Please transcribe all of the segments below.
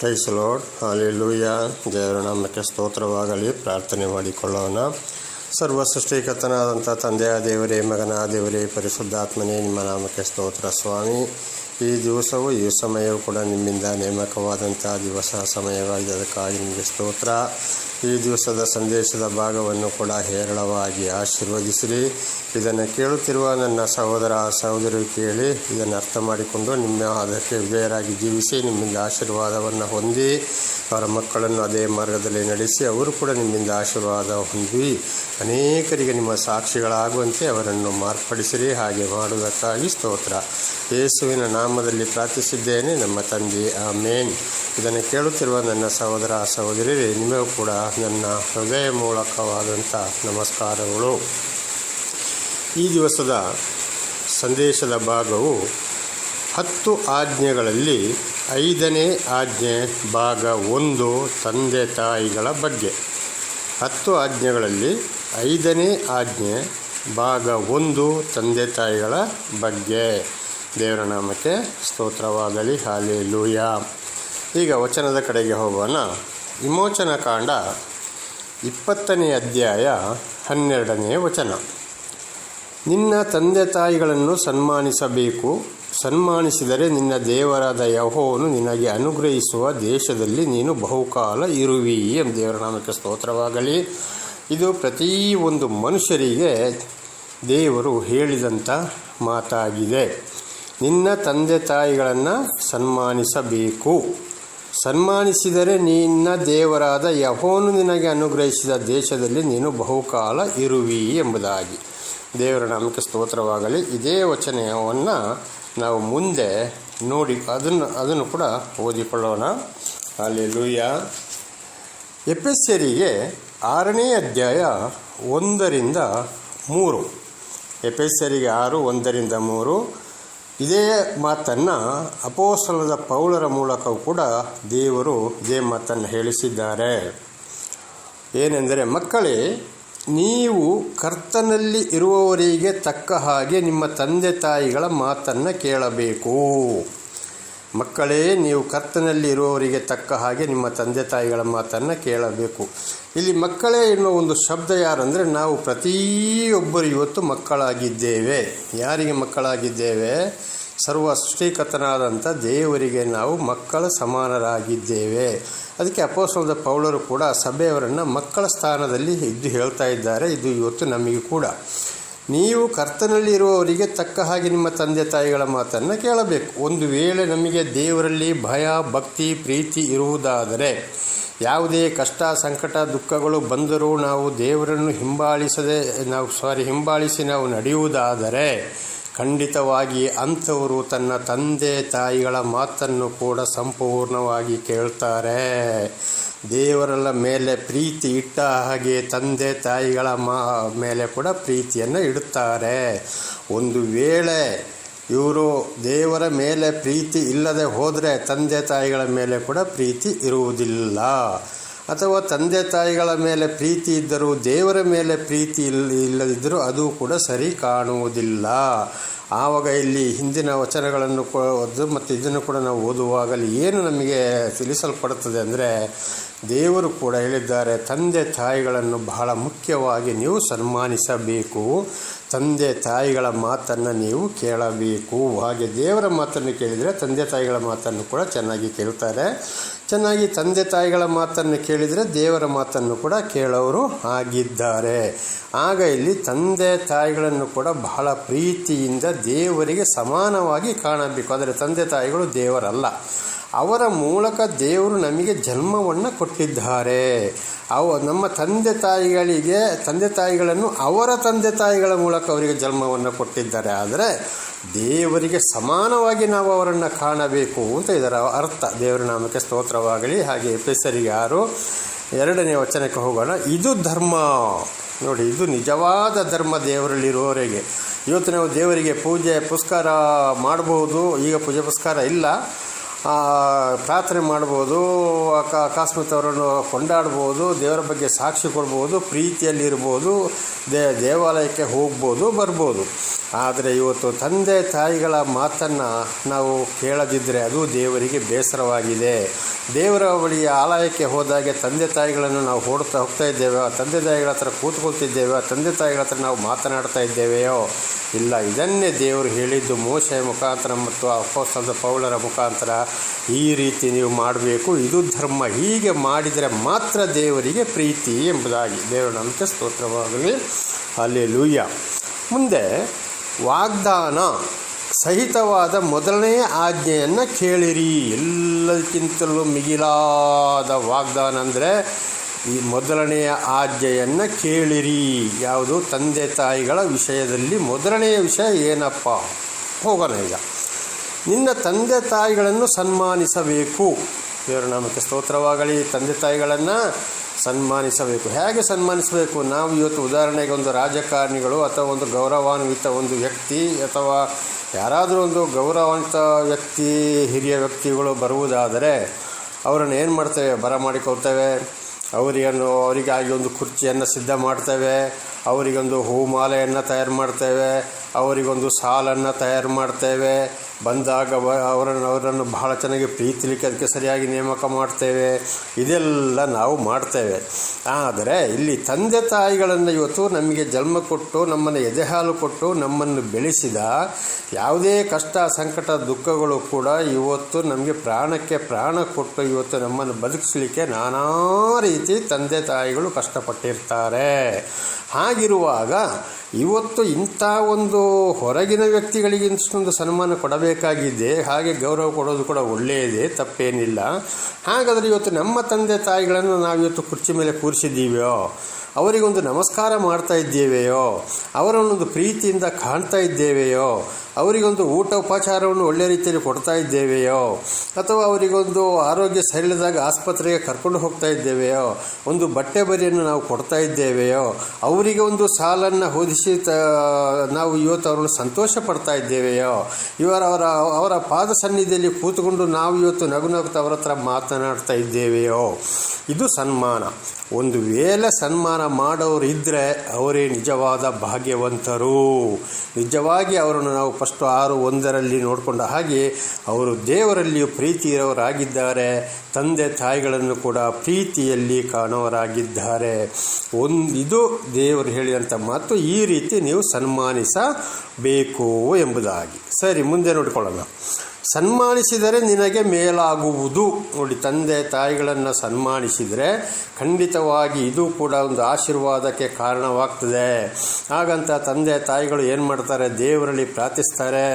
Price load hallelujah ದೇವರ ನಾಮಕ್ಕೆ ಸ್ತೋತ್ರವಾಗಲಿ. ಪ್ರಾರ್ಥನೆ ಮಾಡಿಕೊಳ್ಳೋಣ. ಸರ್ವ ಸೃಷ್ಟಿಕರ್ತನಾದಂಥ ತಂದೆಯ ದೇವರೇ, ಮಗನ ದೇವರೇ, ಪರಿಶುದ್ಧಾತ್ಮನೇ, ನಿಮ್ಮ ನಾಮಕ್ಕೆ ಸ್ತೋತ್ರ ಸ್ವಾಮಿ. ಈ ದಿವಸವು, ಈ ಸಮಯವು ಕೂಡ ನಿಮ್ಮಿಂದ ನೇಮಕವಾದಂಥ ದಿವಸ, ಸಮಯವಾಗಿದೆ. ಅದಕ್ಕಾಗಿ ನಿಮಗೆ ಸ್ತೋತ್ರ. ಈ ದಿವಸದ ಸಂದೇಶದ ಭಾಗವನ್ನು ಕೂಡ ಹೇರಳವಾಗಿ ಆಶೀರ್ವದಿಸಿರಿ. ಇದನ್ನು ಕೇಳುತ್ತಿರುವ ನನ್ನ ಸಹೋದರ ಸಹೋದರಿ ಕೇಳಿ ಇದನ್ನು ಅರ್ಥ ಮಾಡಿಕೊಂಡು ನಿಮ್ಮ ಅದಕ್ಕೆ ವಿಧೇಯರಾಗಿ ಜೀವಿಸಿ, ನಿಮ್ಮಿಂದ ಆಶೀರ್ವಾದವನ್ನು ಹೊಂದಿ, ಅವರ ಮಕ್ಕಳನ್ನು ಅದೇ ಮಾರ್ಗದಲ್ಲಿ ನಡೆಸಿ, ಅವರು ಕೂಡ ನಿಮ್ಮಿಂದ ಆಶೀರ್ವಾದ ಹೊಂದಿ. ಅನೇಕರಿಗೆ ನಿಮ್ಮ ಸಾಕ್ಷಿಗಳಾಗುವಂತೆ ಅವರನ್ನು ಮಾರ್ಪಡಿಸಿರಿ. ಹಾಗೆ ಮಾಡುವುದಕ್ಕಾಗಿ ಸ್ತೋತ್ರ. ಯೇಸುವಿನ ನಾಮದಲ್ಲಿ ಪ್ರಾರ್ಥಿಸಿದ್ದೇನೆ. ನಮ್ಮ ತಂದೆ ಆ ಮೇನ್ ಇದನ್ನು ಕೇಳುತ್ತಿರುವ ನನ್ನ ಸಹೋದರ ಸಹೋದರಿ ನಿಮಗೂ ಕೂಡ ನನ್ನ ಹೃದಯ ಮೂಲಕವಾದಂಥ ನಮಸ್ಕಾರಗಳು. ಈ ದಿವಸದ ಸಂದೇಶದ ಭಾಗವು ಹತ್ತು ಆಜ್ಞೆಗಳಲ್ಲಿ ಐದನೇ ಆಜ್ಞೆ ಭಾಗ ಒಂದು ತಂದೆ ತಾಯಿಗಳ ಬಗ್ಗೆ. ಹತ್ತು ಆಜ್ಞೆಗಳಲ್ಲಿ ಐದನೇ ಆಜ್ಞೆ ಭಾಗ ಒಂದು ತಂದೆ ತಾಯಿಗಳ ಬಗ್ಗೆ. ದೇವರ ನಾಮಕ್ಕೆ ಸ್ತೋತ್ರವಾಗಲಿ. ಹಾಲೆ ಲೂಯ ಈಗ ವಚನದ ಕಡೆಗೆ ಹೋಗೋಣ. ವಿಮೋಚನ ಕಾಂಡ ಇಪ್ಪತ್ತನೇ ಅಧ್ಯಾಯ ಹನ್ನೆರಡನೇ ವಚನ. ನಿನ್ನ ತಂದೆ ತಾಯಿಗಳನ್ನು ಸನ್ಮಾನಿಸಬೇಕು. ಸನ್ಮಾನಿಸಿದರೆ ನಿನ್ನ ದೇವರಾದ ಯಹೋವನು ನಿನಗೆ ಅನುಗ್ರಹಿಸುವ ದೇಶದಲ್ಲಿ ನೀನು ಬಹುಕಾಲ ಇರುವಿ ಎಂಬ ದೇವರ ನಾಮಕ್ಕೆ ಸ್ತೋತ್ರವಾಗಲಿ. ಇದು ಪ್ರತಿ ಒಂದು ಮನುಷ್ಯರಿಗೆ ದೇವರು ಹೇಳಿದಂಥ ಮಾತಾಗಿದೆ. ನಿನ್ನ ತಂದೆ ತಾಯಿಗಳನ್ನು ಸನ್ಮಾನಿಸಬೇಕು. ಸನ್ಮಾನಿಸಿದರೆ ನಿನ್ನ ದೇವರಾದ ಯಹೋನು ನಿನಗೆ ಅನುಗ್ರಹಿಸಿದ ದೇಶದಲ್ಲಿ ನೀನು ಬಹುಕಾಲ ಇರುವಿ ಎಂಬುದಾಗಿ. ದೇವರ ನಾಮಕ್ಕೆ ಸ್ತೋತ್ರವಾಗಲಿ. ಇದೇ ವಚನವನ್ನು ನಾವು ಮುಂದೆ ನೋಡಿ, ಅದನ್ನು ಅದನ್ನು ಕೂಡ ಓದಿಕೊಳ್ಳೋಣ. ಅಲ್ಲಿ ಲೂಯ ಎಪೆಸ್ಯರಿಗೆ ಆರನೇ ಅಧ್ಯಾಯ ಒಂದರಿಂದ ಮೂರು. ಎಪೆಸ್ಸರಿಗೆ ಆರು, ಒಂದರಿಂದ ಮೂರು. ಇದೇ ಮಾತನ್ನು ಅಪೋಸ್ತಲದ ಪೌಲರ ಮೂಲಕವೂ ಕೂಡ ದೇವರು ಇದೇ ಮಾತನ್ನು ಹೇಳಿಸಿದ್ದಾರೆ. ಏನೆಂದರೆ, ಮಕ್ಕಳೇ, ನೀವು ಕರ್ತನಲ್ಲಿ ಇರುವವರಿಗೆ ತಕ್ಕ ಹಾಗೆ ನಿಮ್ಮ ತಂದೆ ತಾಯಿಗಳ ಮಾತನ್ನು ಕೇಳಬೇಕು. ಮಕ್ಕಳೇ, ನೀವು ಕರ್ತನಲ್ಲಿ ಇರುವವರಿಗೆ ತಕ್ಕ ಹಾಗೆ ನಿಮ್ಮ ತಂದೆ ತಾಯಿಗಳ ಮಾತನ್ನು ಕೇಳಬೇಕು. ಇಲ್ಲಿ ಮಕ್ಕಳೇ ಎನ್ನುವ ಒಂದು ಶಬ್ದ ಯಾರಂದರೆ, ನಾವು ಪ್ರತಿಯೊಬ್ಬರು ಇವತ್ತು ಮಕ್ಕಳಾಗಿದ್ದೇವೆ. ಯಾರಿಗೆ ಮಕ್ಕಳಾಗಿದ್ದೇವೆ? ಸರ್ವ ಸೃಷ್ಟಿಕರ್ತನಾದಂಥ ದೇವರಿಗೆ ನಾವು ಮಕ್ಕಳ ಸಮಾನರಾಗಿದ್ದೇವೆ. ಅದಕ್ಕೆ ಅಪೋಸ್ತಲದ ಪೌಲರು ಕೂಡ ಸಭೆಯವರನ್ನು ಮಕ್ಕಳ ಸ್ಥಾನದಲ್ಲಿ ಇದ್ದು ಹೇಳ್ತಾ ಇದ್ದಾರೆ. ಇದು ಇವತ್ತು ನಮಗೆ ಕೂಡ. ನೀವು ಕರ್ತನಲ್ಲಿ ಇರುವವರಿಗೆ ತಕ್ಕ ಹಾಗೆ ನಿಮ್ಮ ತಂದೆ ತಾಯಿಗಳ ಮಾತನ್ನು ಕೇಳಬೇಕು. ಒಂದು ವೇಳೆ ನಮಗೆ ದೇವರಲ್ಲಿ ಭಯ, ಭಕ್ತಿ, ಪ್ರೀತಿ ಇರುವುದಾದರೆ ಯಾವುದೇ ಕಷ್ಟ, ಸಂಕಟ, ದುಃಖಗಳು ಬಂದರೂ ನಾವು ದೇವರನ್ನು ಹಿಂಬಾಲಿಸದೆ ನಾವು ಸಾರಿ ಹಿಂಬಾಲಿಸಿ ನಾವು ನಡೆಯುವುದಾದರೆ ಖಂಡಿತವಾಗಿ ಅಂಥವರು ತನ್ನ ತಂದೆ ತಾಯಿಗಳ ಮಾತನ್ನು ಕೂಡ ಸಂಪೂರ್ಣವಾಗಿ ಕೇಳ್ತಾರೆ. ದೇವರಲ್ಲ ಮೇಲೆ ಪ್ರೀತಿ ಇಟ್ಟ ಹಾಗೆ ತಂದೆ ತಾಯಿಗಳ ಮಾ, ಮೇಲೆ ಕೂಡ ಪ್ರೀತಿಯನ್ನು ಇಡುತ್ತಾರೆ. ಒಂದು ವೇಳೆ ಇವರು ದೇವರ ಮೇಲೆ ಪ್ರೀತಿ ಇಲ್ಲದೆ ಹೋದರೆ ತಂದೆ ತಾಯಿಗಳ ಮೇಲೆ ಕೂಡ ಪ್ರೀತಿ ಇರುವುದಿಲ್ಲ. ಅಥವಾ ತಂದೆ ತಾಯಿಗಳ ಮೇಲೆ ಪ್ರೀತಿ ಇದ್ದರೂ ದೇವರ ಮೇಲೆ ಪ್ರೀತಿ ಇಲ್ಲ ಇಲ್ಲದಿದ್ದರೂ ಅದು ಕೂಡ ಸರಿ ಕಾಣುವುದಿಲ್ಲ. ಆವಾಗ ಇಲ್ಲಿ ಹಿಂದಿನ ವಚನಗಳನ್ನು ಓದು ಮತ್ತು ಇದನ್ನು ಕೂಡ ನಾವು ಓದುವಾಗಲಿ ಏನು ನಮಗೆ ತಿಳಿಸಲ್ಪಡುತ್ತದೆ ಅಂದರೆ ದೇವರು ಕೂಡ ಹೇಳಿದ್ದಾರೆ, ತಂದೆ ತಾಯಿಗಳನ್ನು ಬಹಳ ಮುಖ್ಯವಾಗಿ ನೀವು ಸನ್ಮಾನಿಸಬೇಕು, ತಂದೆ ತಾಯಿಗಳ ಮಾತನ್ನು ನೀವು ಕೇಳಬೇಕು. ಹಾಗೆ ದೇವರ ಮಾತನ್ನು ಕೇಳಿದರೆ ತಂದೆ ತಾಯಿಗಳ ಮಾತನ್ನು ಕೂಡ ಚೆನ್ನಾಗಿ ಕೇಳ್ತಾರೆ. ಚೆನ್ನಾಗಿ ತಂದೆ ತಾಯಿಗಳ ಮಾತನ್ನು ಕೇಳಿದರೆ ದೇವರ ಮಾತನ್ನು ಕೂಡ ಕೇಳೋರು ಆಗಿದ್ದಾರೆ. ಆಗ ಇಲ್ಲಿ ತಂದೆ ತಾಯಿಗಳನ್ನು ಕೂಡ ಬಹಳ ಪ್ರೀತಿಯಿಂದ ದೇವರಿಗೆ ಸಮಾನವಾಗಿ ಕಾಣಬೇಕು. ಆದರೆ ತಂದೆ ತಾಯಿಗಳು ದೇವರಲ್ಲ. ಅವರ ಮೂಲಕ ದೇವರು ನಮಗೆ ಜನ್ಮವನ್ನು ಕೊಟ್ಟಿದ್ದಾರೆ. ಅವ, ನಮ್ಮ ತಂದೆ ತಾಯಿಗಳಿಗೆ, ತಂದೆ ತಾಯಿಗಳನ್ನು ಅವರ ತಂದೆ ತಾಯಿಗಳ ಮೂಲಕ ಅವರಿಗೆ ಜನ್ಮವನ್ನು ಕೊಟ್ಟಿದ್ದಾರೆ. ಆದರೆ ದೇವರಿಗೆ ಸಮಾನವಾಗಿ ನಾವು ಅವರನ್ನು ಕಾಣಬೇಕು ಅಂತ ಇದರ ಅರ್ಥ. ದೇವರ ನಾಮಕ್ಕೆ ಸ್ತೋತ್ರವಾಗಲಿ. ಹಾಗೆ ಪೆಸರಿಗೆ ಯಾರು ಎರಡನೇ ವಚನಕ್ಕೆ ಹೋಗೋಣ. ಇದು ಧರ್ಮ. ನೋಡಿ, ಇದು ನಿಜವಾದ ಧರ್ಮ ದೇವರಲ್ಲಿರುವವರೆಗೆ. ಇವತ್ತು ನಾವು ದೇವರಿಗೆ ಪೂಜೆ ಪುಸ್ಕಾರ ಮಾಡಬಹುದು. ಈಗ ಪೂಜೆ ಪುಸ್ಕಾರ ಇಲ್ಲ. ಪ್ರಾರ್ಥನೆ ಮಾಡ್ಬೋದು, ಅಕ- ಅಕಸ್ಮಾತ್ ಅವರನ್ನು ಕೊಂಡಾಡ್ಬೋದು, ದೇವರ ಬಗ್ಗೆ ಸಾಕ್ಷಿ ಕೊಡ್ಬೋದು, ಪ್ರೀತಿಯಲ್ಲಿರ್ಬೋದು, ದೇ, ದೇವಾಲಯಕ್ಕೆ ಹೋಗ್ಬೋದು, ಬರ್ಬೋದು. ಆದರೆ ಇವತ್ತು ತಂದೆ ತಾಯಿಗಳ ಮಾತನ್ನು ನಾವು ಕೇಳದಿದ್ದರೆ ಅದು ದೇವರಿಗೆ ಬೇಸರವಾಗಿದೆ. ದೇವರ ಬಳಿಯ ಆಲಯಕ್ಕೆ ಹೋದಾಗೆ ತಂದೆ ತಾಯಿಗಳನ್ನು ನಾವು ಹೊಡ್ತಾ ಹೋಗ್ತಾ ಇದ್ದೇವೆ, ಆ ತಂದೆ ತಾಯಿಗಳ ಹತ್ರ ಕೂತ್ಕೊಳ್ತಿದ್ದೇವೆ ತಂದೆ ತಾಯಿಗಳ ಹತ್ರ ನಾವು ಮಾತನಾಡ್ತಾ ಇದ್ದೇವೆಯೋ? ಇಲ್ಲ, ಇದನ್ನೇ ದೇವರು ಹೇಳಿದ್ದು ಮೋಶೆಯ ಮುಖಾಂತರ ಮತ್ತು ಅಪ್ಪಸ್ತದ ಪೌಲರ ಮುಖಾಂತರ. ಈ ರೀತಿ ನೀವು ಮಾಡಬೇಕು. ಇದು ಧರ್ಮ. ಹೀಗೆ ಮಾಡಿದರೆ ಮಾತ್ರ ದೇವರಿಗೆ ಪ್ರೀತಿ ಎಂಬುದಾಗಿ. ದೇವರ ನಂಬಿಕೆ ಸ್ತೋತ್ರವಾಗಲಿ. ಅಲ್ಲಿ ಲೂಯ್ಯ ಮುಂದೆ ವಾಗ್ದಾನ. ಸಹಿತವಾದ ಮೊದಲನೇ ಆಜ್ಞೆಯನ್ನು ಕೇಳಿರಿ. ಎಲ್ಲದಕ್ಕಿಂತಲೂ ಮಿಗಿಲಾದ ವಾಗ್ದಾನ ಅಂದರೆ ಈ ಮೊದಲನೆಯ ಆಜ್ಞೆಯನ್ನು ಕೇಳಿರಿ. ಯಾವುದು? ತಂದೆ ತಾಯಿಗಳ ವಿಷಯದಲ್ಲಿ ಮೊದಲನೆಯ ವಿಷಯ ಏನಪ್ಪ? ಹೋಗೋಣ ಈಗ. ನಿನ್ನ ತಂದೆ ತಾಯಿಗಳನ್ನು ಸನ್ಮಾನಿಸಬೇಕು. ದೇವರ ನಾಮಕ್ಕೆ ಸ್ತೋತ್ರವಾಗಲಿ. ತಂದೆ ತಾಯಿಗಳನ್ನು ಸನ್ಮಾನಿಸಬೇಕು. ಹೇಗೆ ಸನ್ಮಾನಿಸಬೇಕು? ನಾವು ಇವತ್ತು ಉದಾಹರಣೆಗೆ ಒಂದು ರಾಜಕಾರಣಿಗಳು ಅಥವಾ ಒಂದು ಗೌರವಾನ್ವಿತ ಒಂದು ವ್ಯಕ್ತಿ ಅಥವಾ ಯಾರಾದರೂ ಒಂದು ಗೌರವಾನ್ವಿತ ವ್ಯಕ್ತಿ, ಹಿರಿಯ ವ್ಯಕ್ತಿಗಳು ಬರುವುದಾದರೆ ಅವರನ್ನು ಏನು ಮಾಡ್ತೇವೆ? ಬರ ಮಾಡಿಕೊಳ್ತೇವೆ ಅವರಿಗನ್ನು, ಅವರಿಗಾಗಿ ಒಂದು ಕುರ್ಚಿಯನ್ನು ಸಿದ್ಧ ಮಾಡ್ತೇವೆ. ಅವರಿಗೊಂದು ಹೂಮಾಲೆಯನ್ನು ತಯಾರು ಮಾಡ್ತೇವೆ, ಅವರಿಗೊಂದು ಸಾಲನ್ನು ತಯಾರು ಮಾಡ್ತೇವೆ. ಬಂದಾಗ ಅವರನ್ನು ಅವರನ್ನು ಬಹಳ ಚೆನ್ನಾಗಿ ಪ್ರೀತಿಲಿಕ್ಕೆ ಅದಕ್ಕೆ ಸರಿಯಾಗಿ ನೇಮಕ ಮಾಡ್ತೇವೆ. ಇದೆಲ್ಲ ನಾವು ಮಾಡ್ತೇವೆ. ಆದರೆ ಇಲ್ಲಿ ತಂದೆ ತಾಯಿಗಳನ್ನು ಇವತ್ತು ನಮಗೆ ಜನ್ಮ ಕೊಟ್ಟು, ನಮ್ಮನ್ನು ಎದೆಹಾಲು ಕೊಟ್ಟು, ನಮ್ಮನ್ನು ಬೆಳೆಸಿದ ಯಾವುದೇ ಕಷ್ಟ, ಸಂಕಟ, ದುಃಖಗಳು ಕೂಡ ಇವತ್ತು ನಮಗೆ ಪ್ರಾಣಕ್ಕೆ ಪ್ರಾಣ ಕೊಟ್ಟು ಇವತ್ತು ನಮ್ಮನ್ನು ಬದುಕಿಸಲಿಕ್ಕೆ ನಾನಾ ರೀತಿ ತಂದೆ ತಾಯಿಗಳು ಕಷ್ಟಪಟ್ಟಿರ್ತಾರೆ. ಹಾಗಿರುವಾಗ ಇವತ್ತು ಇಂಥ ಒಂದು ಹೊರಗಿನ ವ್ಯಕ್ತಿಗಳಿಗೆ ಇಷ್ಟೊಂದು ಸನ್ಮಾನ ಕೊಡಬೇಕಾಗಿದೆ, ಹಾಗೆ ಗೌರವ ಕೊಡೋದು ಕೂಡ ಒಳ್ಳೆಯದೇ, ತಪ್ಪೇನಿಲ್ಲ. ಹಾಗಾದರೆ ಇವತ್ತು ನಮ್ಮ ತಂದೆ ತಾಯಿಗಳನ್ನು ನಾವು ಇವತ್ತು ಕುರ್ಚಿ ಮೇಲೆ ಕೂರಿಸಿದ್ದೀವೋ ಅವರಿಗೊಂದು ನಮಸ್ಕಾರ ಮಾಡ್ತಾ ಇದ್ದೇವೆಯೋ, ಅವರನ್ನೊಂದು ಪ್ರೀತಿಯಿಂದ ಕಾಣ್ತಾ ಇದ್ದೇವೆಯೋ, ಅವರಿಗೊಂದು ಊಟ ಉಪಚಾರವನ್ನು ಒಳ್ಳೆಯ ರೀತಿಯಲ್ಲಿ ಕೊಡ್ತಾ ಇದ್ದೇವೆಯೋ, ಅಥವಾ ಅವರಿಗೊಂದು ಆರೋಗ್ಯ ಸರಿಯಿಲ್ಲದಾಗ ಆಸ್ಪತ್ರೆಗೆ ಕರ್ಕೊಂಡು ಹೋಗ್ತಾ ಇದ್ದೇವೆಯೋ, ಒಂದು ಬಟ್ಟೆ ಬರಿಯನ್ನು ನಾವು ಕೊಡ್ತಾ ಇದ್ದೇವೆಯೋ, ಅವರಿಗೆ ಒಂದು ಸಾಲನ್ನು ಹೊದಿಸಿ ತ, ನಾವು ಇವತ್ತು ಅವರನ್ನು ಸಂತೋಷ ಪಡ್ತಾ ಇದ್ದೇವೆಯೋ, ಇವರ ಅವರ ಅವರ ಪಾದ ಸನ್ನಿಧಿಯಲ್ಲಿ ಕೂತ್ಕೊಂಡು ನಾವು ಇವತ್ತು ನಗು ನಗುತ್ತಾ ಅವರ ಹತ್ರ ಮಾತನಾಡ್ತಾ ಇದ್ದೇವೆಯೋ, ಇದು ಸನ್ಮಾನ. ಒಂದು ವೇಳೆ ಸನ್ಮಾನ ಮಾಡೋರು ಇದ್ದರೆ ಅವರೇ ನಿಜವಾದ ಭಾಗ್ಯವಂತರು. ನಿಜವಾಗಿ ಅವರನ್ನು ನಾವು ಫಸ್ಟು ಆರು ಒಂದರಲ್ಲಿ ನೋಡಿಕೊಂಡ ಹಾಗೆ ಅವರು ದೇವರಲ್ಲಿಯೂ ಪ್ರೀತಿ ಇರೋರಾಗಿದ್ದಾರೆ ತಂದೆ ತಾಯಿಗಳನ್ನು ಕೂಡ ಪ್ರೀತಿಯಲ್ಲಿ ಕಾಣೋರಾಗಿದ್ದಾರೆ ಒಂದು ಇದು ದೇವರು ಹೇಳಿದಂಥ ಮಾತು ಈ ರೀತಿ ನೀವು ಸನ್ಮಾನಿಸಬೇಕು ಎಂಬುದಾಗಿ. ಸರಿ, ಮುಂದೆ ನೋಡಿಕೊಳ್ಳೋಣ. ಸನ್ಮಾನಿಸಿದರೆ ನಿನಗೆ ಮೇಲಾಗುವುದು. ನೋಡಿ, ತಂದೆ ತಾಯಿಗಳನ್ನು ಸನ್ಮಾನಿಸಿದರೆ ಖಂಡಿತವಾಗಿ ಇದು ಕೂಡ ಒಂದು ಆಶೀರ್ವಾದಕ್ಕೆ ಕಾರಣವಾಗ್ತದೆ. ಹಾಗಂತ ತಂದೆ ತಾಯಿಗಳು ಏನು ಮಾಡ್ತಾರೆ? ದೇವರಲ್ಲಿ ಪ್ರಾರ್ಥಿಸ್ತಾರೆ.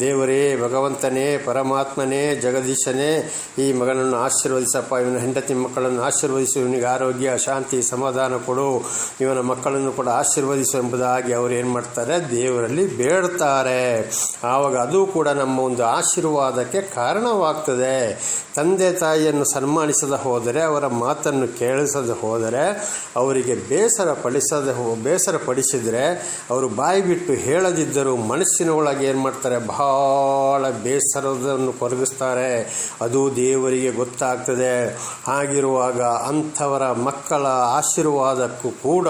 ದೇವರೇ, ಭಗವಂತನೇ, ಪರಮಾತ್ಮನೇ, ಜಗದೀಶನೇ, ಈ ಮಗನನ್ನು ಆಶೀರ್ವದಿಸಪ್ಪ. ಇವನ ಹೆಂಡತಿ ಮಕ್ಕಳನ್ನು ಆಶೀರ್ವದಿಸು. ಇವನಿಗೆ ಆರೋಗ್ಯ, ಶಾಂತಿ, ಸಮಾಧಾನ ಕೊಡು. ಇವನ ಮಕ್ಕಳನ್ನು ಕೂಡ ಆಶೀರ್ವದಿಸು ಎಂಬುದಾಗಿ ಅವರು ಏನು ಮಾಡ್ತಾರೆ? ದೇವರಲ್ಲಿ ಬೇಡ್ತಾರೆ. ಆವಾಗ ಅದು ಕೂಡ ನಮ್ಮ ಒಂದು ಆಶೀರ್ವಾದಕ್ಕೆ ಕಾರಣವಾಗ್ತದೆ. ತಂದೆ ತಾಯಿಯನ್ನು ಸನ್ಮಾನಿಸದ ಹೋದರೆ, ಅವರ ಮಾತನ್ನು ಕೇಳಿಸದೆ ಹೋದರೆ, ಅವರಿಗೆ ಬೇಸರ ಪಡಿಸದೆ ಬೇಸರ ಪಡಿಸಿದರೆ, ಅವರು ಬಾಯಿ ಬಿಟ್ಟು ಹೇಳದಿದ್ದರೂ ಮನಸ್ಸಿನ ಒಳಗೆ ಏನು ಮಾಡ್ತಾರೆ? ಬಹಳ ಬೇಸರವನ್ನು ಕೊರಗಿಸ್ತಾರೆ. ಅದು ದೇವರಿಗೆ ಗೊತ್ತಾಗ್ತದೆ. ಹಾಗಿರುವಾಗ ಅಂಥವರ ಮಕ್ಕಳ ಆಶೀರ್ವಾದಕ್ಕೂ ಕೂಡ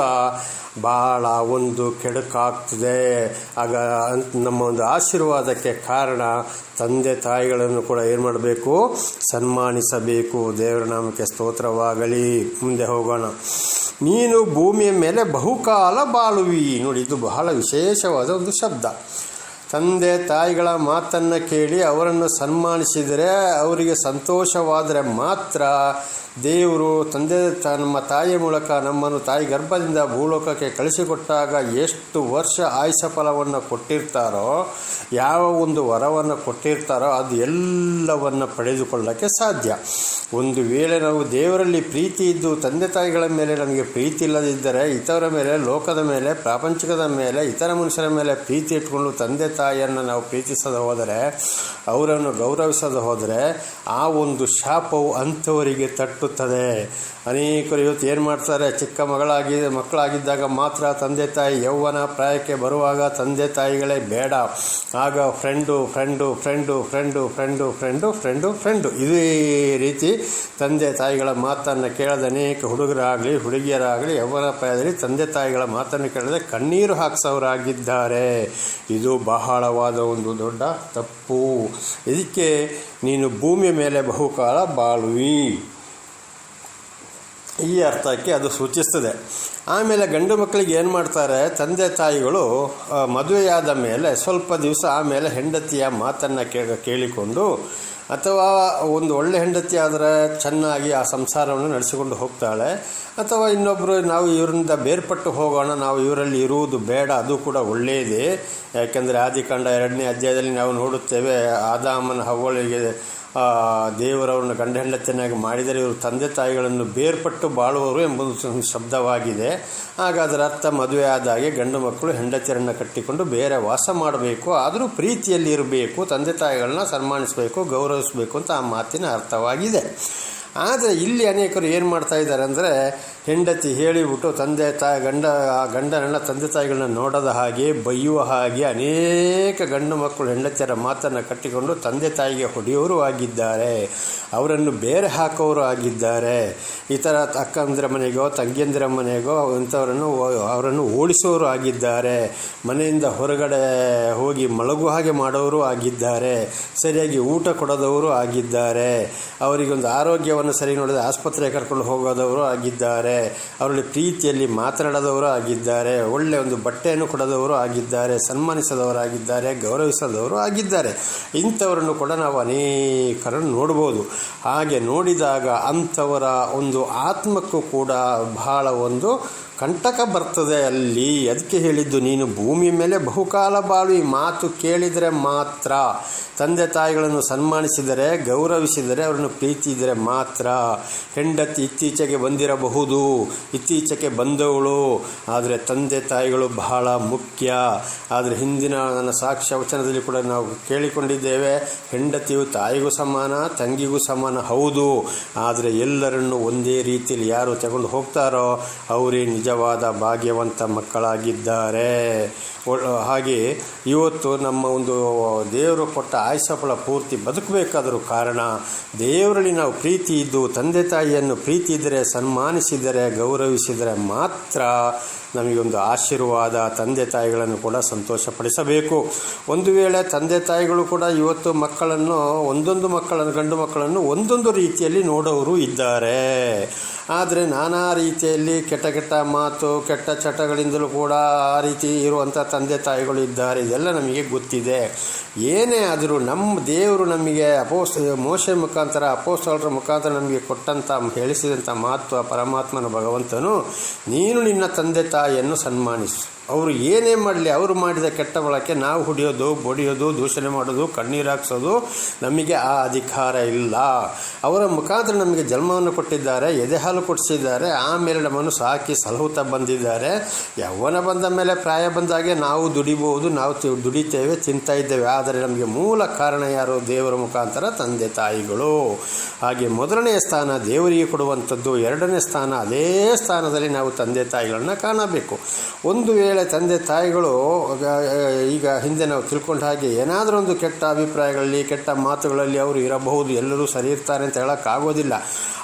ಭಾಳ ಒಂದು ಕೆಡುಕಾಗ್ತದೆ. ಆಗ ಅಂತ ನಮ್ಮ ಒಂದು ಆಶೀರ್ವಾದಕ್ಕೆ ಕಾರಣ ತಂದೆ ತಾಯಿಗಳನ್ನು ಕೂಡ ಏನು ಮಾಡಬೇಕು? ಸನ್ಮಾನಿಸಬೇಕು. ದೇವರ ನಾಮಕ್ಕೆ ಸ್ತೋತ್ರವಾಗಲಿ. ಮುಂದೆ ಹೋಗೋಣ. ನೀನು ಭೂಮಿಯ ಮೇಲೆ ಬಹುಕಾಲ ಬಾಳುವಿ. ನೋಡಿ, ಇದು ಬಹಳ ವಿಶೇಷವಾದ ಒಂದು ಶಬ್ದ. ತಂದೆ ತಾಯಿಗಳ ಮಾತನ್ನು ಕೇಳಿ ಅವರನ್ನು ಸನ್ಮಾನಿಸಿದರೆ ಅವರಿಗೆ ಸಂತೋಷವಾದರೆ ಮಾತ್ರ ದೇವರು ತಂದೆ ನಮ್ಮ ತಾಯಿಯ ಮೂಲಕ ನಮ್ಮನ್ನು ತಾಯಿ ಗರ್ಭದಿಂದ ಭೂಲೋಕಕ್ಕೆ ಕಳಿಸಿಕೊಟ್ಟಾಗ ಎಷ್ಟು ವರ್ಷ ಆಯುಷ ಫಲವನ್ನು ಕೊಟ್ಟಿರ್ತಾರೋ, ಯಾವ ಒಂದು ವರವನ್ನು ಕೊಟ್ಟಿರ್ತಾರೋ ಅದು ಎಲ್ಲವನ್ನು ಪಡೆದುಕೊಳ್ಳೋಕ್ಕೆ ಸಾಧ್ಯ. ಒಂದು ವೇಳೆ ನಾವು ದೇವರಲ್ಲಿ ಪ್ರೀತಿ ಇದ್ದು ತಂದೆ ತಾಯಿಗಳ ಮೇಲೆ ನಮಗೆ ಪ್ರೀತಿ ಇಲ್ಲದಿದ್ದರೆ ಇತರ ಮೇಲೆ, ಲೋಕದ ಮೇಲೆ, ಪ್ರಾಪಂಚಿಕದ ಮೇಲೆ, ಇತರ ಮನುಷ್ಯರ ಮೇಲೆ ಪ್ರೀತಿ ಇಟ್ಕೊಂಡು ತಂದೆ ತಾಯಿಯನ್ನು ನಾವು ಪ್ರೀತಿಸದ ಹೋದರೆ, ಅವರನ್ನು ಗೌರವಿಸದ ಹೋದರೆ, ಆ ಒಂದು ಶಾಪವು ಅಂಥವರಿಗೆ ತಟ್ಟುತ್ತದೆ ಅನೇಕರು ಇವತ್ತು ಏನು ಮಾಡ್ತಾರೆ? ಚಿಕ್ಕ ಮಗಳಾಗಿ, ಮಕ್ಕಳಾಗಿದ್ದಾಗ ಮಾತ್ರ ತಂದೆ ತಾಯಿ ಯೌವನ ಪ್ರಾಯಕ್ಕೆ ಬರುವಾಗ ತಂದೆ ತಾಯಿಗಳೇ ಬೇಡ. ಆಗ friend friend friend friend friend friend friend friend ಇದೇ ರೀತಿ ತಂದೆ ತಾಯಿಗಳ ಮಾತನ್ನು ಕೇಳದ ಅನೇಕ ಹುಡುಗರಾಗಲಿ, ಹುಡುಗಿಯರಾಗಲಿ ಯೌವನ ಪ್ರಾಯದಲ್ಲಿ ತಂದೆ ತಾಯಿಗಳ ಮಾತನ್ನು ಕೇಳದೆ ಕಣ್ಣೀರು ಹಾಕ್ಸೋರಾಗಿದ್ದಾರೆ ಇದು ಬಹಳವಾದ ಒಂದು ದೊಡ್ಡ ತಪ್ಪು. ಇದಕ್ಕೆ ನೀನು ಭೂಮಿಯ ಮೇಲೆ ಬಹುಕಾಲ ಬಾಳುವಿ. ಈ ಅರ್ಥಕ್ಕೆ ಅದು ಸೂಚಿಸ್ತದೆ. ಆಮೇಲೆ ಗಂಡು ಮಕ್ಕಳಿಗೆ ಏನು ಮಾಡ್ತಾರೆ? ತಂದೆ ತಾಯಿಗಳು ಮದುವೆಯಾದ ಮೇಲೆ ಸ್ವಲ್ಪ ದಿವಸ ಆಮೇಲೆ ಹೆಂಡತಿಯ ಮಾತನ್ನು ಕೇ ಕೇಳಿಕೊಂಡು ಅಥವಾ ಒಂದು ಒಳ್ಳೆ ಹೆಂಡತಿ ಆದರೆ ಚೆನ್ನಾಗಿ ಆ ಸಂಸಾರವನ್ನು ನಡೆಸಿಕೊಂಡು ಹೋಗ್ತಾಳೆ. ಅಥವಾ ಇನ್ನೊಬ್ಬರು ನಾವು ಇವರಿಂದ ಬೇರ್ಪಟ್ಟು ಹೋಗೋಣ ನಾವು ಇವರಲ್ಲಿ ಇರುವುದು ಬೇಡ ಅದು ಕೂಡ ಒಳ್ಳೆಯದೇ ಯಾಕೆಂದರೆ ಆದಿಕಾಂಡ ಎರಡನೇ ಅಧ್ಯಾಯದಲ್ಲಿ ನಾವು ನೋಡುತ್ತೇವೆ ಆದಾಮನ ಹವ್ವಳಿಗೆ ಆ, ದೇವರವ್ರನ್ನ ಗಂಡ ಹೆಂಡತಿಯನ್ನಾಗಿ ಮಾಡಿದರೆ ಇವರು ತಂದೆ ತಾಯಿಗಳನ್ನು ಬೇರ್ಪಟ್ಟು ಬಾಳುವರು ಎಂಬುದು ಶಬ್ದವಾಗಿದೆ. ಆಗ ಅದರ ಅರ್ಥ ಮದುವೆ ಆದಾಗೆ ಗಂಡು ಮಕ್ಕಳು ಹೆಂಡತಿಯರನ್ನು ಕಟ್ಟಿಕೊಂಡು ಬೇರೆ ವಾಸ ಮಾಡಬೇಕು, ಆದರೂ ಪ್ರೀತಿಯಲ್ಲಿ ಇರಬೇಕು, ತಂದೆ ತಾಯಿಗಳನ್ನ ಸನ್ಮಾನಿಸಬೇಕು, ಗೌರವಿಸಬೇಕು ಅಂತ ಆ ಮಾತಿನ ಅರ್ಥವಾಗಿದೆ. ಆದರೆ ಇಲ್ಲಿ ಅನೇಕರು ಏನು ಮಾಡ್ತಾ ಇದ್ದಾರೆ ಅಂದರೆ ಹೆಂಡತಿ ಹೇಳಿಬಿಟ್ಟು ತಂದೆ ತಾಯಿ ಗಂಡ, ಆ ಗಂಡನನ್ನ ತಂದೆ ತಾಯಿಗಳನ್ನ ನೋಡದ ಹಾಗೆ ಬೈಯುವ ಹಾಗೆ ಅನೇಕ ಗಂಡು ಮಕ್ಕಳು ಹೆಂಡತಿಯರ ಮಾತನ್ನು ಕಟ್ಟಿಕೊಂಡು ತಂದೆ ತಾಯಿಗೆ ಹೊಡೆಯೋರು ಆಗಿದ್ದಾರೆ. ಅವರನ್ನು ಬೇರೆ ಹಾಕೋರು ಆಗಿದ್ದಾರೆ. ಈ ಥರ ಅಕ್ಕಂದಿರ ಮನೆಗೋ, ತಂಗಿಯಂದಿರ ಮನೆಗೋ ಇಂಥವರನ್ನು ಅವರನ್ನು ಓಡಿಸೋರು ಆಗಿದ್ದಾರೆ. ಮನೆಯಿಂದ ಹೊರಗಡೆ ಹೋಗಿ ಮಲಗುವ ಹಾಗೆ ಮಾಡೋರು ಆಗಿದ್ದಾರೆ. ಸರಿಯಾಗಿ ಊಟ ಕೊಡದವರು ಆಗಿದ್ದಾರೆ. ಅವರಿಗೊಂದು ಆರೋಗ್ಯವನ್ನು ಸರಿ ನೋಡಿದ ಆಸ್ಪತ್ರೆಗೆ ಕರ್ಕೊಂಡು ಹೋಗೋದವರು ಆಗಿದ್ದಾರೆ. ಅವರಲ್ಲಿ ಪ್ರೀತಿಯಲ್ಲಿ ಮಾತನಾಡದವರು ಆಗಿದ್ದಾರೆ ಒಳ್ಳೆಯ ಒಂದು ಬಟ್ಟೆಯನ್ನು ಕೊಡದವರು ಆಗಿದ್ದಾರೆ ಸನ್ಮಾನಿಸದವರಾಗಿದ್ದಾರೆ ಗೌರವಿಸದವರು ಆಗಿದ್ದಾರೆ. ಇಂಥವರನ್ನು ಕೂಡ ನಾವು ಅನೇಕರನ್ನು ನೋಡ್ಬೋದು. ಹಾಗೆ ನೋಡಿದಾಗ ಅಂಥವರ ಒಂದು ಆತ್ಮಕ್ಕೂ ಕೂಡ ಬಹಳ ಒಂದು ಕಂಟಕ ಬರ್ತದೆ ಅಲ್ಲಿ. ಅದಕ್ಕೆ ಹೇಳಿದ್ದು, ನೀನು ಭೂಮಿ ಮೇಲೆ ಬಹುಕಾಲ ಬಾಳು, ಈ ಮಾತು ಕೇಳಿದರೆ ಮಾತ್ರ. ತಂದೆ ತಾಯಿಗಳನ್ನು ಸನ್ಮಾನಿಸಿದರೆ, ಗೌರವಿಸಿದರೆ ಅವರನ್ನು ಪ್ರೀತಿ ಇದ್ದರೆ ಮಾತ್ರ. ಹೆಂಡತಿ ಇತ್ತೀಚೆಗೆ ಬಂದಿರಬಹುದು. ಇತ್ತೀಚೆಗೆ ಬಂದವಳು. ಆದರೆ ತಂದೆ ತಾಯಿಗಳು ಬಹಳ ಮುಖ್ಯ. ಆದರೆ ಹಿಂದಿನ ನನ್ನ ಸಾಕ್ಷ್ಯ ವಚನದಲ್ಲಿ ಕೂಡ ನಾವು ಕೇಳಿಕೊಂಡಿದ್ದೇವೆ, ಹೆಂಡತಿಯು ತಾಯಿಗೂ ಸಮಾನ, ತಂಗಿಗೂ ಸಮಾನ. ಹೌದು. ಆದರೆ ಎಲ್ಲರನ್ನು ಒಂದೇ ರೀತಿಯಲ್ಲಿ ಯಾರು ತಗೊಂಡು ಹೋಗ್ತಾರೋ, ಅವರೇ ನಿಜವಾದ ಭಾಗ್ಯವಂತ ಮಕ್ಕಳಾಗಿದ್ದಾರೆ. ಹಾಗೆ ಇವತ್ತು ನಮ್ಮ ಒಂದು ದೇವರು ಕೊಟ್ಟ ಆಯುಷ ಫಲ ಪೂರ್ತಿ ಬದುಕಬೇಕಾದರೂ ಕಾರಣ, ದೇವರಲ್ಲಿ ನಾವು ಪ್ರೀತಿ ಇದ್ದು ತಂದೆ ತಾಯಿಯನ್ನು ಪ್ರೀತಿ ಇದ್ದರೆ ಸನ್ಮಾನಿಸಿದರೆ, ಗೌರವಿಸಿದರೆ ಮಾತ್ರ ನಮಗೊಂದು ಆಶೀರ್ವಾದ ತಂದೆ ತಾಯಿಗಳನ್ನು ಕೂಡ ಸಂತೋಷಪಡಿಸಬೇಕು. ಒಂದು ವೇಳೆ ತಂದೆ ತಾಯಿಗಳು ಕೂಡ ಇವತ್ತು ಮಕ್ಕಳನ್ನು, ಒಂದೊಂದು ಮಕ್ಕಳನ್ನು, ಗಂಡು ಮಕ್ಕಳನ್ನು ಒಂದೊಂದು ರೀತಿಯಲ್ಲಿ ನೋಡೋರು ಇದ್ದಾರೆ. ಆದರೆ ನಾನಾ ರೀತಿಯಲ್ಲಿ ಕೆಟ್ಟ ಕೆಟ್ಟ ಮಾತು, ಕೆಟ್ಟ ಚಟಗಳಿಂದಲೂ ಕೂಡ ಆ ರೀತಿ ಇರುವಂಥ ತಂದೆ ತಾಯಿಗಳು ಇದ್ದಾರೆ ಇದೆಲ್ಲ ನಮಗೆ ಗೊತ್ತಿದೆ. ಏನೇ ಆದರೂ ನಮ್ಮ ದೇವರು ನಮಗೆ ಅಪೋಸ್ ಮೋಶೆ ಮುಖಾಂತರ, ಅಪೋಸ್ತಲರ ಮುಖಾಂತರ ನಮಗೆ ಕೊಟ್ಟಂಥ ಹೇಳಿಸಿದಂಥ ಮಹತ್ವ ಪರಮಾತ್ಮನ ಭಗವಂತನು, ನೀನು ನಿನ್ನ ತಂದೆ ತಾಯಿಯನ್ನು ಸನ್ಮಾನಿಸು. ಅವರು ಏನೇ ಮಾಡಲಿ, ಅವರು ಮಾಡಿದ ಕೆಟ್ಟ ಬಳಕೆ, ನಾವು ಹೊಡೆಯೋದು, ಬಡಿಯೋದು, ದೂಷಣೆ ಮಾಡೋದು, ಕಣ್ಣೀರು ಹಾಕ್ಸೋದು, ನಮಗೆ ಆ ಅಧಿಕಾರ ಇಲ್ಲ. ಅವರ ಮುಖಾಂತರ ನಮಗೆ ಜನ್ಮವನ್ನು ಕೊಟ್ಟಿದ್ದಾರೆ ಎದೆ ಹಾಲು ಕೊಡಿಸಿದ್ದಾರೆ ಆಮೇಲೆ ನಮ್ಮನ್ನು ಸಾಕಿ ಸಲಹುತ್ತಾ ಬಂದಿದ್ದಾರೆ. ಯೌವನ ಬಂದ ಮೇಲೆ ಪ್ರಾಯ ಬಂದಾಗೆ ನಾವು ದುಡಿಬಹುದು ನಾವು ದುಡಿತೇವೆ, ತಿಂತಾ ಇದ್ದೇವೆ. ಆದರೆ ನಮಗೆ ಮೂಲ ಕಾರಣ ಯಾರು? ದೇವರ ಮುಖಾಂತರ ತಂದೆ, ತಾಯಿಗಳು. ಹಾಗೆ ಮೊದಲನೆಯ ಸ್ಥಾನ ದೇವರಿಗೆ ಕೊಡುವಂಥದ್ದು, ಎರಡನೇ ಸ್ಥಾನ ಅದೇ ಸ್ಥಾನದಲ್ಲಿ ನಾವು ತಂದೆ, ತಾಯಿಗಳನ್ನ ಕಾಣಬೇಕು. ಒಂದು ವೇಳೆ ತಂದೆ ತಾಯಿಗಳು ಈಗ ಹಿಂದೆ ನಾವು ತಿಳ್ಕೊಂಡ ಹಾಗೆ ಏನಾದರೂ ಒಂದು ಕೆಟ್ಟ ಅಭಿಪ್ರಾಯಗಳಲ್ಲಿ, ಕೆಟ್ಟ ಮಾತುಗಳಲ್ಲಿ ಅವರು ಇರಬಹುದು, ಎಲ್ಲರೂ ಸರಿ ಇರ್ತಾರೆ ಅಂತ ಹೇಳೋಕ್ಕಾಗೋದಿಲ್ಲ.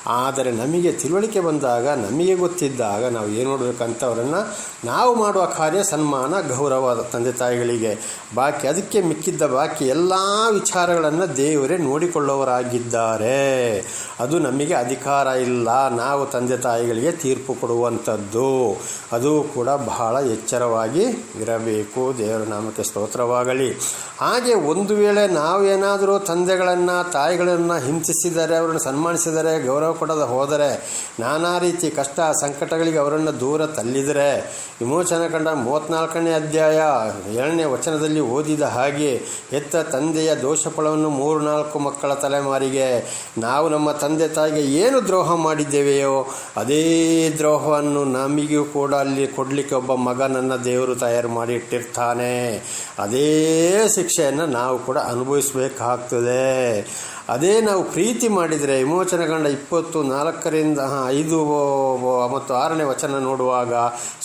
ಆದರೆ ನಮಗೆ ತಿಳುವಳಿಕೆ ಬಂದಾಗ, ನಮಗೆ ಗೊತ್ತಿದ್ದಾಗ ನಾವು ಏನು ನೋಡಬೇಕಂತ ಅವರನ್ನು ನಾವು ಮಾಡುವ ಕಾರ್ಯ ಸನ್ಮಾನ, ಗೌರವ ತಂದೆ ತಾಯಿಗಳಿಗೆ. ಬಾಕಿ ಅದಕ್ಕೆ ಮಿಕ್ಕಿದ್ದ ಬಾಕಿ ಎಲ್ಲ ವಿಚಾರಗಳನ್ನು ದೇವರೇ ನೋಡಿಕೊಳ್ಳುವರಾಗಿದ್ದಾರೆ. ಅದು ನಮಗೆ ಅಧಿಕಾರ ಇಲ್ಲ. ನಾವು ತಂದೆ ತಾಯಿಗಳಿಗೆ ತೀರ್ಪು ಕೊಡುವಂಥದ್ದು. ಅದು ಕೂಡ ಬಹಳ ಎಚ್ಚರವಾಗಿ ಇರಬೇಕು. ದೇವರ ನಾಮಕ್ಕೆ ಸ್ತೋತ್ರವಾಗಲಿ. ಹಾಗೆ ಒಂದು ವೇಳೆ ನಾವೇನಾದರೂ ತಂದೆಗಳನ್ನು, ತಾಯಿಗಳನ್ನು ಹಿಂಸಿಸಿದರೆ, ಅವರನ್ನು ಸನ್ಮಾನಿಸಿದರೆ, ಗೌರವ ಕೊಡದ ಹೋದರೆ, ನಾನಾ ರೀತಿ ಕಷ್ಟ, ಸಂಕಟಗಳಿಗೆ ಅವರನ್ನು ದೂರ ತಳ್ಳಿದರೆ, ವಿಮೋಚನ ಕಂಡ ಮೂವತ್ತ್ನಾಲ್ಕನೇ ಅಧ್ಯಾಯ ಏಳನೇ ವಚನದಲ್ಲಿ ಓದಿದ ಹಾಗೆ, ಹೆತ್ತ ತಂದೆಯ ದೋಷ ಫಲವನ್ನು ಮೂರು ನಾಲ್ಕು ಮಕ್ಕಳ ತಲೆಮಾರಿಗೆ, ನಾವು ನಮ್ಮ ತಂದೆ ತಾಯಿಗೆ ಏನು ದ್ರೋಹ ಮಾಡಿದ್ದೇವೆಯೋ, ಅದೇ ದ್ರೋಹವನ್ನು ನಮಗೂ ಕೂಡ ಅಲ್ಲಿ ಕೊಡಲಿಕ್ಕೆ ಒಬ್ಬ ಮಗನನ್ನು ದೇವರು ತಯಾರು ಮಾಡಿ ಇಟ್ಟಿರ್ತಾನೆ. ಅದೇ ಶಿಕ್ಷೆಯನ್ನು ನಾವು ಕೂಡ ಅನುಭವಿಸಬೇಕಾಗ್ತದೆ. ಅದೇ ನಾವು ಪ್ರೀತಿ ಮಾಡಿದರೆ ವಿಮೋಚನೆಗೊಂಡ ಇಪ್ಪತ್ತು ನಾಲ್ಕರಿಂದ ಐದು ಮತ್ತು ಆರನೇ ವಚನ ನೋಡುವಾಗ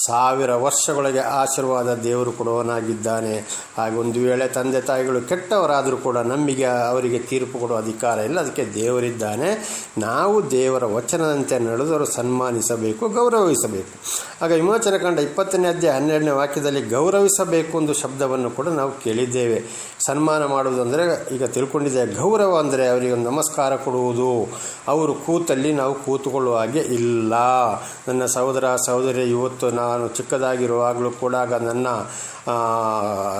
ಸಾವಿರ ವರ್ಷಗಳಿಗೆ ಆಶೀರ್ವಾದ ದೇವರು ಕೊಡುವನಾಗಿದ್ದಾನೆ ಹಾಗೆ ಒಂದು ವೇಳೆ ತಂದೆ ತಾಯಿಗಳು ಕೆಟ್ಟವರಾದರೂ ಕೂಡ ನಮಗೆ ಅವರಿಗೆ ತೀರ್ಪು ಕೊಡುವ ಅಧಿಕಾರ ಇಲ್ಲ, ಅದಕ್ಕೆ ದೇವರಿದ್ದಾನೆ. ನಾವು ದೇವರ ವಚನದಂತೆ ನಡೆದವರು ಸನ್ಮಾನಿಸಬೇಕು, ಗೌರವಿಸಬೇಕು. ಆಗ ವಿಮೋಚನೆ ಕಂಡ ಇಪ್ಪತ್ತನೇ ಅಧ್ಯಾಯ ಹನ್ನೆರಡನೇ ವಾಕ್ಯದಲ್ಲಿ ಗೌರವಿಸಬೇಕು ಒಂದು ಶಬ್ದವನ್ನು ಕೂಡ ನಾವು ಕೇಳಿದ್ದೇವೆ. ಸನ್ಮಾನ ಮಾಡುವುದಂದರೆ ಈಗ ತಿಳ್ಕೊಂಡಿದ್ದೆ ಗೌರವ ಅಂದರೆ ಅವರಿಗೆ ನಮಸ್ಕಾರ ಕೊಡುವುದು. ಅವರು ಕೂತಲ್ಲಿ ನಾವು ಕೂತುಕೊಳ್ಳುವ ಹಾಗೆ ಇಲ್ಲ. ನನ್ನ ಸಹೋದರ ಸಹೋದರಿ ಇವತ್ತು ನಾನು ಚಿಕ್ಕದಾಗಿರುವಾಗಲೂ ಕೂಡ ನನ್ನ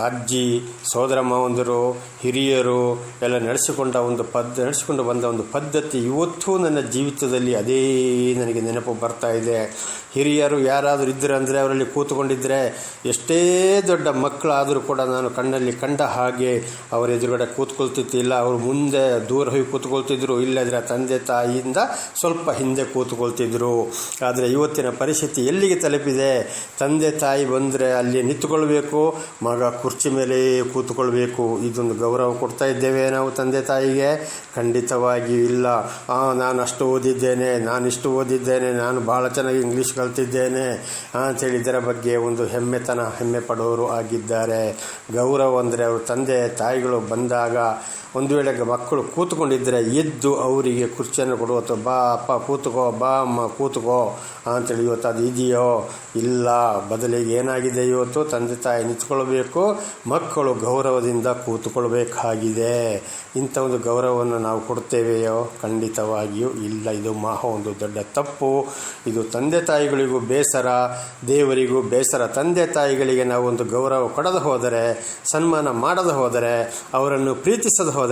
ಅಜ್ಜಿ, ಸೋದರ ಮಾವಂದರು, ಹಿರಿಯರು ಎಲ್ಲ ನಡೆಸಿಕೊಂಡ ಒಂದು ಪದ್ಧ ನಡೆಸಿಕೊಂಡು ಬಂದ ಒಂದು ಪದ್ಧತಿ ಇವತ್ತೂ ನನ್ನ ಜೀವಿತದಲ್ಲಿ ಅದೇ ನನಗೆ ನೆನಪು ಬರ್ತಾ ಇದೆ. ಹಿರಿಯರು ಯಾರಾದರೂ ಇದ್ದರೆ ಅಂದರೆ ಅವರಲ್ಲಿ ಕೂತ್ಕೊಂಡಿದ್ದರೆ ಎಷ್ಟೇ ದೊಡ್ಡ ಮಕ್ಕಳಾದರೂ ಕೂಡ ನಾನು ಕಣ್ಣಲ್ಲಿ ಕಂಡ ಹಾಗೆ ಅವರ ಎದುರುಗಡೆ ಕೂತ್ಕೊಳ್ತಿತ್ತಿಲ್ಲ ಅವರು ಮುಂದೆ ದೂರ ಹೋಗಿ ಕೂತ್ಕೊಳ್ತಿದ್ರು. ಇಲ್ಲದ್ರೆ ತಂದೆ ತಾಯಿಯಿಂದ ಸ್ವಲ್ಪ ಹಿಂದೆ ಕೂತ್ಕೊಳ್ತಿದ್ರು. ಆದರೆ ಇವತ್ತಿನ ಪರಿಸ್ಥಿತಿ ಎಲ್ಲಿಗೆ ತಲುಪಿದೆ? ತಂದೆ ತಾಯಿ ಬಂದರೆ ಅಲ್ಲಿ ನಿಂತುಕೊಳ್ಬೇಕು. ಮಗ ಕುರ್ಚಿ ಮೇಲೆ ಕೂತ್ಕೊಳ್ಬೇಕು. ಇದೊಂದು ಗೌರವ ಕೊಡ್ತಾ ಇದ್ದೇವೆ ನಾವು ತಂದೆ ತಾಯಿಗೆ. ಖಂಡಿತವಾಗಿಯೂ ಇಲ್ಲ. ನಾನು ಅಷ್ಟು ಓದಿದ್ದೇನೆ, ನಾನಿಷ್ಟು ಓದಿದ್ದೇನೆ, ನಾನು ಭಾಳ ಚೆನ್ನಾಗಿ ಇಂಗ್ಲೀಷ್ ಕಲ್ತಿದ್ದೇನೆ ಅಂಥೇಳಿ ಇದರ ಬಗ್ಗೆ ಒಂದು ಹೆಮ್ಮೆತನ ಹೆಮ್ಮೆ ಪಡೋರು ಆಗಿದ್ದಾರೆ. ಗೌರವ ಅಂದರೆ ಅವ್ರ ತಂದೆ ತಾಯಿಗಳು ಬಂದಾಗ ಒಂದು ವೇಳೆ ಮಕ್ಕಳು ಕೂತ್ಕೊಂಡಿದ್ದರೆ ಎದ್ದು ಅವರಿಗೆ ಕುರ್ಚಿಯನ್ನು ಕೊಡುವ ಅಥವಾ ಬಾ, ಅಪ್ಪ ಕೂತ್ಕೋ, ಬಾ, ಅಮ್ಮ ಕೂತ್ಕೋ ಅಂತೇಳಿ ಇವತ್ತು ಅದು ಇದೆಯೋ ಇಲ್ಲ, ಬದಲಿಗೆ ಏನಾಗಿದೆ ಇವತ್ತು? ತಂದೆ ತಾಯಿ ನಿಂತ್ಕೊಳ್ಬೇಕು, ಮಕ್ಕಳು ಗೌರವದಿಂದ ಕೂತ್ಕೊಳ್ಬೇಕಾಗಿದೆ. ಇಂಥ ಒಂದು ಗೌರವವನ್ನು ನಾವು ಕೊಡ್ತೇವೆಯೋ? ಖಂಡಿತವಾಗಿಯೂ ಇಲ್ಲ. ಇದು ಮಹಾ ಒಂದು ದೊಡ್ಡ ತಪ್ಪು. ಇದು ತಂದೆ ತಾಯಿಗಳಿಗೂ ಬೇಸರ, ದೇವರಿಗೂ ಬೇಸರ. ತಂದೆ ತಾಯಿಗಳಿಗೆ ನಾವು ಒಂದು ಗೌರವ ಕೊಡದೆ ಹೋದರೆ, ಸನ್ಮಾನ ಮಾಡದೆ ಹೋದರೆ, ಅವರನ್ನು ಪ್ರೀತಿಸದ ಹೋದರೆ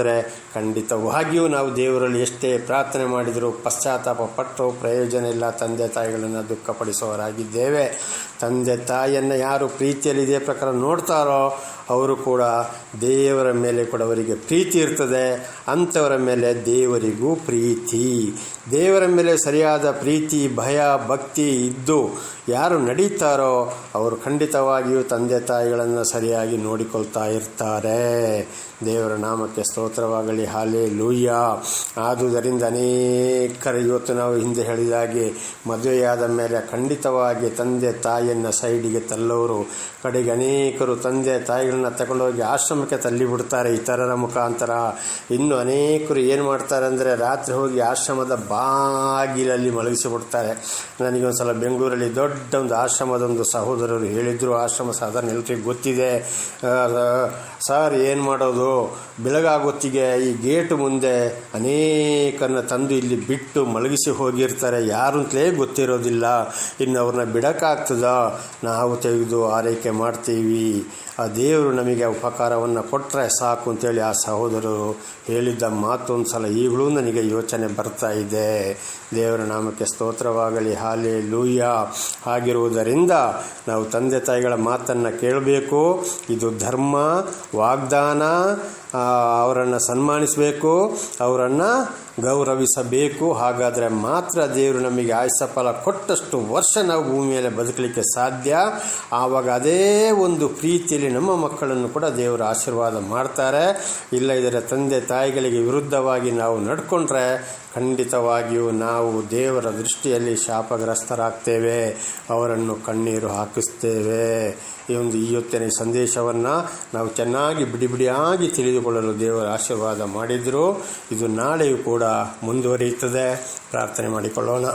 ಖಂಡಿತವಾಗಿಯೂ ನಾವು ದೇವರಲ್ಲಿ ಎಷ್ಟೇ ಪ್ರಾರ್ಥನೆ ಮಾಡಿದರೂ ಪಶ್ಚಾತ್ತಾಪ ಪಟ್ಟು ಪ್ರಯೋಜನ ಇಲ್ಲ. ತಂದೆ ತಾಯಿಗಳನ್ನು ದುಃಖಪಡಿಸುವವರಾಗಿದ್ದೇವೆ. ತಂದೆ ತಾಯಿಯನ್ನು ಯಾರು ಪ್ರೀತಿಯಲ್ಲಿ ಇದೇ ಪ್ರಕಾರ ನೋಡ್ತಾರೋ ಅವರು ಕೂಡ ದೇವರ ಮೇಲೆ ಕೂಡ ಅವರಿಗೆ ಪ್ರೀತಿ ಇರ್ತದೆ. ಅಂಥವರ ಮೇಲೆ ದೇವರಿಗೂ ಪ್ರೀತಿ. ದೇವರ ಮೇಲೆ ಸರಿಯಾದ ಪ್ರೀತಿ, ಭಯ, ಭಕ್ತಿ ಇದ್ದು ಯಾರು ನಡೀತಾರೋ ಅವರು ಖಂಡಿತವಾಗಿಯೂ ತಂದೆ ತಾಯಿಗಳನ್ನು ಸರಿಯಾಗಿ ನೋಡಿಕೊಳ್ತಾ ಇರ್ತಾರೆ. ದೇವರ ನಾಮಕ್ಕೆ ಸ್ತೋತ್ರವಾಗಲಿ ಹಾಲೆ ಲೂಯ್ಯ ಆದುದರಿಂದ ಅನೇಕರು ಇವತ್ತು ನಾವು ಹಿಂದೆ ಹೇಳಿದಾಗೆ ಮದುವೆಯಾದ ಮೇಲೆ ಖಂಡಿತವಾಗಿ ತಂದೆ ತಾಯಿಯನ್ನು ಸೈಡಿಗೆ ತಲ್ಲವರು ಕಡೆಗೆ ಅನೇಕರು ತಂದೆ ತಾಯಿಗಳನ್ನ ತಗೊಂಡೋಗಿ ಆಶ್ರಮಕ್ಕೆ ತಳ್ಳಿಬಿಡ್ತಾರೆ ಇತರರ ಮುಖಾಂತರ. ಇನ್ನು ಅನೇಕರು ಏನು ಮಾಡ್ತಾರೆ ಅಂದರೆ ರಾತ್ರಿ ಹೋಗಿ ಆಶ್ರಮದ ಬಾಗಿಲಲ್ಲಿ ಮಲಗಿಸಿಬಿಡ್ತಾರೆ. ನನಗೆ ಒಂದು ಸಲ ಬೆಂಗಳೂರಲ್ಲಿ ದೊಡ್ಡ ಒಂದು ಆಶ್ರಮದ ಒಂದು ಸಹೋದರರು ಹೇಳಿದರು. ಆಶ್ರಮ ಸಾಧಾರಣ ಎಲ್ಲರಿಗೆ ಗೊತ್ತಿದೆ. ಸರ್ ಏನು ಮಾಡೋದು? ಬೆಳಗಾಗೊತ್ತಿಗೆ ಈ ಗೇಟ್ ಮುಂದೆ ಅನೇಕರನ್ನ ತಂದು ಇಲ್ಲಿ ಬಿಟ್ಟು ಮಲಗಿಸಿ ಹೋಗಿರ್ತಾರೆ. ಯಾರು ಅಂತಲೇ ಗೊತ್ತಿರೋದಿಲ್ಲ. ಇನ್ನು ಅವ್ರನ್ನ ಬಿಡೋಕ್ಕಾಗ್ತದ? ನಾವು ತೆಗೆದು ಆರೈಕೆ ಮಾಡ್ತೀವಿ. ಆ ದೇವರು ನಮಗೆ ಉಪಕಾರವನ್ನು ಕೊಟ್ಟರೆ ಸಾಕು ಅಂತೇಳಿ ಆ ಸಹೋದರರು ಹೇಳಿದ್ದ ಮಾತೊಂದು ಸಲ ಈಗಲೂ ನನಗೆ ಯೋಚನೆ ಬರ್ತಾ ಇದೆ. ದೇವರ ನಾಮಕ್ಕೆ ಸ್ತೋತ್ರವಾಗಲಿ ಹಾಲೆ ಲೂಯ್ಯ ಆಗಿರುವುದರಿಂದ ನಾವು ತಂದೆ ತಾಯಿಗಳ ಮಾತನ್ನು ಕೇಳಬೇಕು. ಇದು ಧರ್ಮ, ವಾಗ್ದಾನ ಅವರನ್ನು ಸನ್ಮಾನಿಸಬೇಕು, ಅವರನ್ನು ಗೌರವಿಸಬೇಕು. ಹಾಗಾದರೆ ಮಾತ್ರ ದೇವರು ನಮಗೆ ಆಯುಷ ಫಲ ಕೊಟ್ಟಷ್ಟು ವರ್ಷ ನಾವು ಭೂಮಿಯಲ್ಲಿ ಬದುಕಲಿಕ್ಕೆ ಸಾಧ್ಯ. ಆವಾಗ ಅದೇ ಒಂದು ಪ್ರೀತಿಯಲ್ಲಿ ನಮ್ಮ ಮಕ್ಕಳನ್ನು ಕೂಡ ದೇವರು ಆಶೀರ್ವಾದ ಮಾಡ್ತಾರೆ. ಇಲ್ಲ ಇದರ ತಂದೆ ತಾಯಿಗಳಿಗೆ ವಿರುದ್ಧವಾಗಿ ನಾವು ನಡ್ಕೊಂಡ್ರೆ ಖಂಡಿತವಾಗಿಯೂ ನಾವು ದೇವರ ದೃಷ್ಟಿಯಲ್ಲಿ ಶಾಪಗ್ರಸ್ತರಾಗ್ತೇವೆ. ಅವರನ್ನು ಕಣ್ಣೀರು ಹಾಕಿಸ್ತೇವೆ. ಈ ಒಂದು ಈ ಹೊತ್ತಿನ ಸಂದೇಶವನ್ನು ನಾವು ಚೆನ್ನಾಗಿ ಬಿಡಿ ಬಿಡಿಯಾಗಿ ತಿಳಿದುಕೊಳ್ಳಲು ದೇವರ ಆಶೀರ್ವಾದ ಮಾಡಿದರು. ಇದು ನಾಳೆಯೂ ಕೂಡ ಮುಂದುವರಿಯುತ್ತದೆ. ಪ್ರಾರ್ಥನೆ ಮಾಡಿಕೊಳ್ಳೋಣ.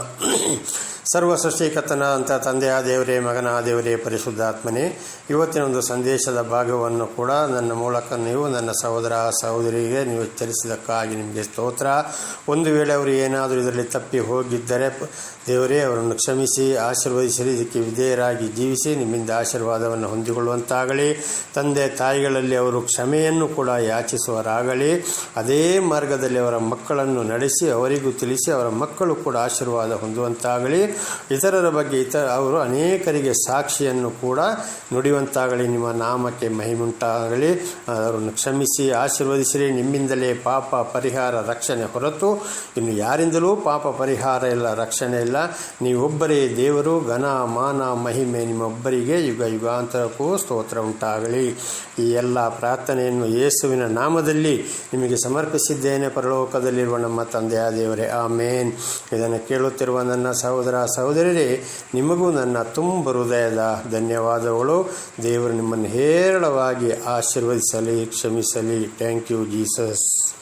ಸರ್ವ ಸೃಷ್ಟಿಕರ್ತನ ಅಂತ ತಂದೆಯ ದೇವರೇ, ಮಗನ ದೇವರೇ, ಪರಿಶುದ್ಧಾತ್ಮನೇ. ಇವತ್ತಿನ ಒಂದು ಸಂದೇಶದ ಭಾಗವನ್ನು ಕೂಡ ನನ್ನ ಮೂಲಕ ನೀವು, ನನ್ನ ಸಹೋದರ ಸಹೋದರಿಗೆ ನೀವು ಚಲಿಸಿದಕ್ಕಾಗಿ ನಿಮಗೆ ಸ್ತೋತ್ರ. ಒಂದು ವೇಳೆ ಅವರು ಏನಾದರೂ ಇದರಲ್ಲಿ ತಪ್ಪಿ ಹೋಗಿದ್ದರೆ ದೇವರೇ, ಅವರನ್ನು ಕ್ಷಮಿಸಿ, ಆಶೀರ್ವದಿಸಲಿ, ಇದಕ್ಕೆ ವಿಧೇಯರಾಗಿ ಜೀವಿಸಿ, ನಿಮ್ಮಿಂದ ಆಶೀರ್ವಾದವನ್ನು ಹೊಂದಿಕೊಳ್ಳುವಂತಾಗಲಿ. ತಂದೆ ತಾಯಿಗಳಲ್ಲಿ ಅವರು ಕ್ಷಮೆಯನ್ನು ಕೂಡ ಯಾಚಿಸುವರಾಗಲಿ ಅದೇ ಮಾರ್ಗದಲ್ಲಿ ಅವರ ಮಕ್ಕಳನ್ನು ನಡೆಸಿ, ಅವರಿಗೂ ತಿಳಿಸಿ, ಅವರ ಮಕ್ಕಳು ಕೂಡ ಆಶೀರ್ವಾದ ಹೊಂದುವಂತಾಗಲಿ. ಇತರರ ಬಗ್ಗೆ ಇತರ ಅವರು ಅನೇಕರಿಗೆ ಸಾಕ್ಷಿಯನ್ನು ಕೂಡ ನುಡಿಯುವಂತಾಗಲಿ. ನಿಮ್ಮ ನಾಮಕ್ಕೆ ಮಹಿಮುಂಟಾಗಲಿ. ಅವರನ್ನು ಕ್ಷಮಿಸಿ, ಆಶೀರ್ವದಿಸಿರಿ. ನಿಮ್ಮಿಂದಲೇ ಪಾಪ ಪರಿಹಾರ, ರಕ್ಷಣೆ ಹೊರತು ಇನ್ನು ಯಾರಿಂದಲೂ ಪಾಪ ಪರಿಹಾರ ಇಲ್ಲ, ರಕ್ಷಣೆ ಇಲ್ಲ. ನೀವೊಬ್ಬರೇ ದೇವರು, ಘನ, ಮಾನ, ಮಹಿಮೆ ನಿಮ್ಮೊಬ್ಬರಿಗೆ ಯುಗ, ಯುಗಾಂತರಕ್ಕೂ ಸ್ತೋತ್ರ ಉಂಟಾಗಲಿ. ಈ ಎಲ್ಲ ಪ್ರಾರ್ಥನೆಯನ್ನು ಯೇಸುವಿನ ನಾಮದಲ್ಲಿ ನಿಮಗೆ ಸಮರ್ಪಿಸಿದ್ದೇನೆ. ಪರಲೋಕದಲ್ಲಿರುವ ನಮ್ಮ ತಂದೆಯ ದೇವರೇ, ಆಮೇನ್. ಇದನ್ನು ಕೇಳುತ್ತಿರುವ ನನ್ನ ಸಹೋದರ ಸಹೋದರರೇ ನಿಮಗೂ ನನ್ನ ತುಂಬ ಹೃದಯದ ಧನ್ಯವಾದಗಳು. ದೇವರು ನಿಮ್ಮನ್ನು ಹೇರಳವಾಗಿ ಆಶೀರ್ವದಿಸಲಿ ಕ್ಷಮಿಸಲಿ. Thank you Jesus